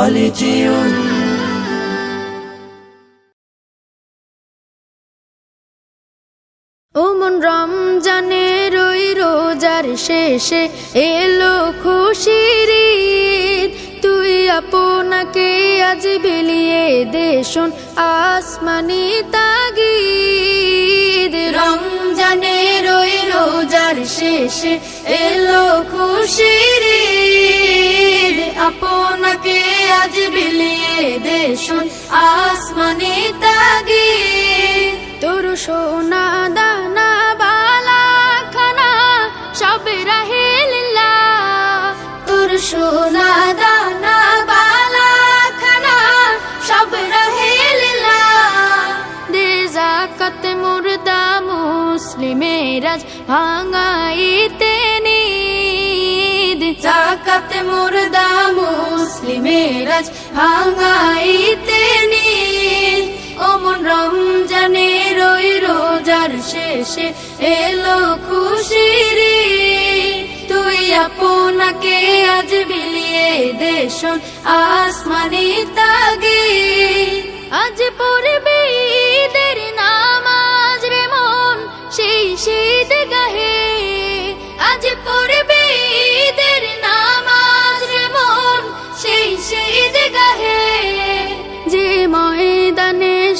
خالدون ওমন রমজানের ওই রোজার শেষে এলো খুশির ঈদ। তুই আপনাকে আজ বিলিয়ে দেশন আসমানি তাগিদ রমজানের ওই রোজার শেষে এলো খুশির ঈদ। আপনাকে আজ বিলিয়ে দেশন আসমানি তাগিদ তোর সোনা দানা, বালা খানা, সব রাহেলিল্লা তোর সোনা দানা, বালা খানা, সব রাহেলিল্লা দে জাকাত মুর্দা মুসলিমেরাজ ভাঙাইতে নিদ। জাকাত মুর্দা মুসলিমেরাজ ভাঙাইতে নিদ ওমন রমজানের ওই রোজার শেষে এলো খুশির। তুই আপনাকে আজ বিলিয়ে দেশন আসমানি তাগি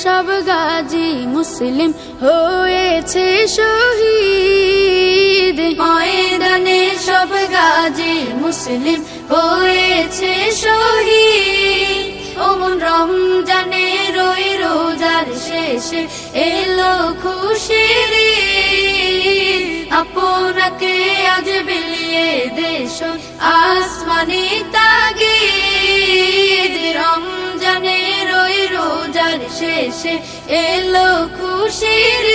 সব গাজী মুসলিম হয়েছে শহীদ। ময়দানে সব গাজী মুসলিম হয়েছে শহীদ। ওমন রমজানে রই রোজার শেষে এলো খুশির। আপনাকে আজ বিলিয়ে দেশ আসমানি তাগিদ। শেষে এলো খুশির।